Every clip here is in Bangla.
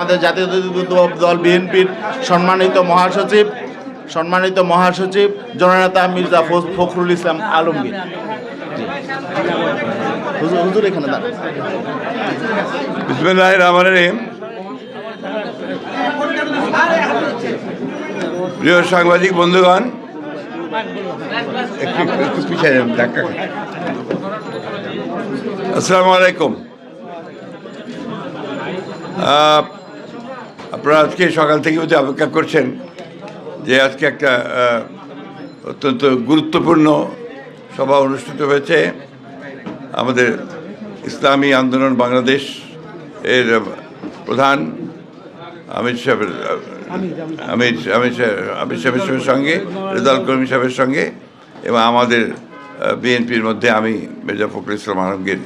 আমাদের জাতীয় দল বিএনপির সম্মানিত মহাসচিব সম্মানিত মহাসচিব, জননেতা মির্জা ফখরুল ইসলাম আলমগীর। প্রিয় সাংবাদিক বন্ধুগণ। আসসালামু আলাইকুম। আপনারা আজকে সকাল থেকে বোধহয় অপেক্ষা করছেন যে আজকে একটা অত্যন্ত গুরুত্বপূর্ণ সভা অনুষ্ঠিত হয়েছে। আমাদের ইসলামী আন্দোলন বাংলাদেশ এর প্রধান অমিত সাহেবের অমিত অমিত অমিত সাহেবের সঙ্গে রেজাল কর্মী সাহেবের সঙ্গে এবং আমাদের বিএনপির মধ্যে আমি মির্জা ফখরুল ইসলাম আলমগীর,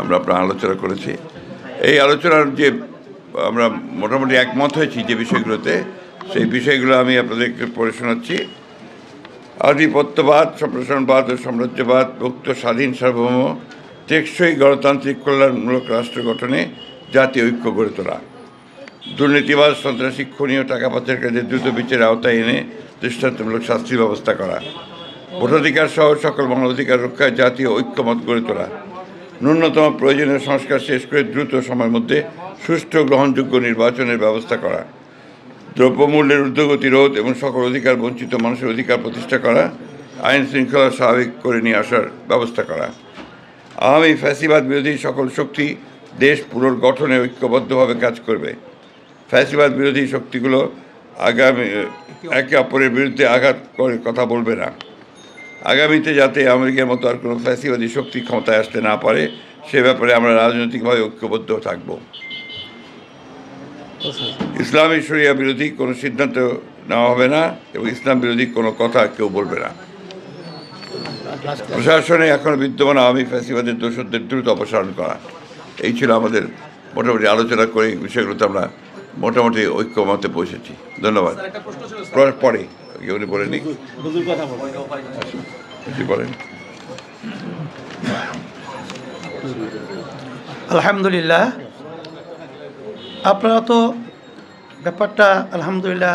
আমরা আপনার আলোচনা করেছি। এই আলোচনার যে আমরা মোটামুটি একমত হয়েছি যে বিষয়গুলোতে। সেই বিষয়গুলো আমি আপনাদেরকে পড়ে শোনাচ্ছি। আধিপত্যবাদ, সম্প্রসারণবাদ ও সাম্রাজ্যবাদ, মুক্ত, স্বাধীন, সার্বভৌম, টেকসই গণতান্ত্রিক কল্যাণমূলক রাষ্ট্র গঠনে জাতীয় ঐক্য গড়ে তোলা। দুর্নীতিবাদ সন্ত্রাসী, খুনি ও টাকা পাচারকারীদের দ্রুত বিচারের আওতায় এনে দৃষ্টান্তমূলক শাস্তির ব্যবস্থা করা। ভোটাধিকার সহ সকল মানবাধিকার রক্ষায় জাতীয় ঐক্যমত গড়ে তোলা। ন্যূনতম প্রয়োজনীয় সংস্কার শেষ করে দ্রুত সময়ের মধ্যে সুষ্ঠু গ্রহণযোগ্য নির্বাচনের ব্যবস্থা করা, দ্রব্যমূল্যের ঊর্ধ্বগতি রোধ এবং সকল অধিকার বঞ্চিত মানুষের অধিকার প্রতিষ্ঠা করা, আইন শৃঙ্খলা স্বাভাবিক করে নিয়ে আসার ব্যবস্থা করা। আওয়ামী ফ্যাসিবাদ বিরোধী সকল শক্তি দেশ পুনর্গঠনে ঐক্যবদ্ধভাবে কাজ করবে। ফ্যাসিবাদ বিরোধী শক্তিগুলো আগামী, একে অপরের বিরুদ্ধে আঘাত করে কথা বলবে না। আগামীতে যাতে আমেরিকার মতো আর কোনো ফ্যাসিবাদী শক্তি ক্ষমতায় আসতে না পারে, সে ব্যাপারে আমরা রাজনৈতিকভাবে ঐক্যবদ্ধ থাকব। ইসলামী শরিয়া বিরোধী কোনো সিদ্ধান্ত নেওয়া হবে না এবং ইসলাম বিরোধী কোনো কথা কেউ বলবে না। প্রশাসনে এখন বিদ্যমান আওয়ামী ফ্যাসিবাদের দোষদের দ্রুত অপসারণ করা। এই ছিল আমাদের মোটামুটি আলোচনা করে এই বিষয়গুলোতে আমরা মোটামুটি ঐক্যমতে পৌঁছেছি ধন্যবাদ। পরে উনি বলুন। কিছু বলেন। আলহামদুলিল্লাহ। আপনারা তো ব্যাপারটা আলহামদুলিল্লাহ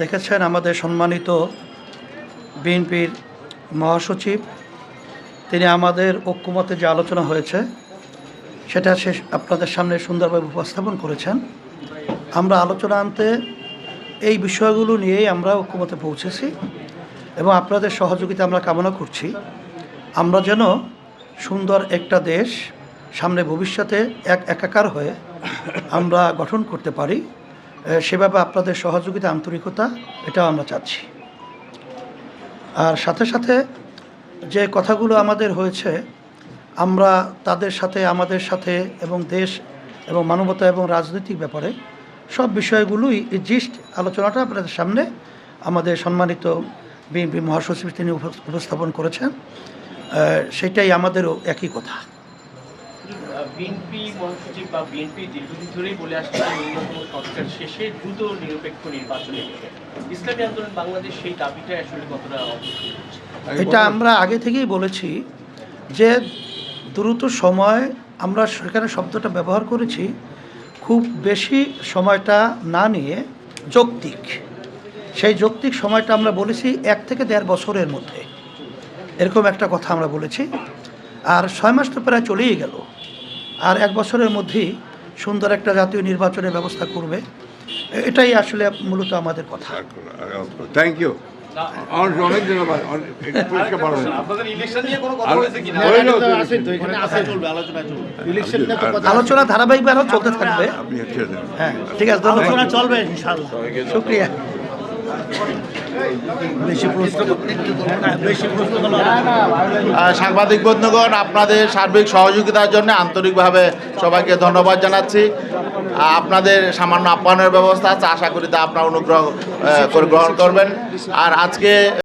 দেখেছেন আমাদের সম্মানিত বিএনপির মহাসচিব। তিনি আমাদের ঐক্যমতে যে আলোচনা হয়েছে, সেটা শেষ আপনাদের সামনে সুন্দরভাবে উপস্থাপন করেছেন। আমরা আলোচনা আনতে এই বিষয়গুলো নিয়েই আমরা ঐক্যমতে পৌঁছেছি এবং আপনাদের সহযোগিতা আমরা কামনা করছি। আমরা যেন সুন্দর একটা দেশ সামনে ভবিষ্যতে এক একাকার হয়ে আমরা গঠন করতে পারি। সেভাবে আপনাদের সহযোগিতা, আন্তরিকতা, এটাও আমরা চাচ্ছি। আর সাথে সাথে যে কথাগুলো আমাদের হয়েছে, আমরা তাদের সাথে, আমাদের সাথে এবং দেশ এবং মানবতা এবং রাজনৈতিক ব্যাপারে সব বিষয়গুলোই জিস্ট আলোচনাটা আপনাদের সামনে আমাদের সম্মানিত বিএনপি মহাসচিব তিনি উপস্থাপন করেছেন। সেটাই আমাদেরও একই কথা। বিএনপি মহাসচিব বা বিএনপি দীর্ঘদিন ধরেই বলে আসছে ন্যূনতম সংস্কার শেষে দ্রুত নিরপেক্ষ ইসলামী আন্দোলন বাংলাদেশ সেই দাবিটা আসলে কতটা এটা আমরা আগে থেকেই বলেছি যে দ্রুত সময় আমরা সেখানে শব্দটা ব্যবহার করেছি খুব বেশি সময়টা না নিয়ে যৌক্তিক। সেই যৌক্তিক সময়টা আমরা বলেছি এক থেকে দেড় বছরের মধ্যে। এরকম একটা কথা আমরা বলেছি। আর ছয় মাস তো প্রায় চলেই গেল। আর এক বছরের মধ্যেই সুন্দর একটা জাতীয় নির্বাচনের ব্যবস্থা করবে। এটাই আসলে মূলত আমাদের কথা। থ্যাংক ইউ অনেক ধন্যবাদ। আলোচনা কথা আলোচনা ধারাবাহিকভাবে চলতে থাকবে। হ্যাঁ ঠিক আছে ধন্যবাদ। আলোচনা চলবে শুক্রিয়া। সাংবাদিক বন্ধুগণ, আপনাদের সার্বিক সহযোগিতার জন্য আন্তরিকভাবে সবাইকে ধন্যবাদ জানাচ্ছি। আপনাদের সামান্য আপ্যায়নের ব্যবস্থা আছে, আশা করি তা আপনারা অনুগ্রহ করে গ্রহণ করবেন। আর আজকে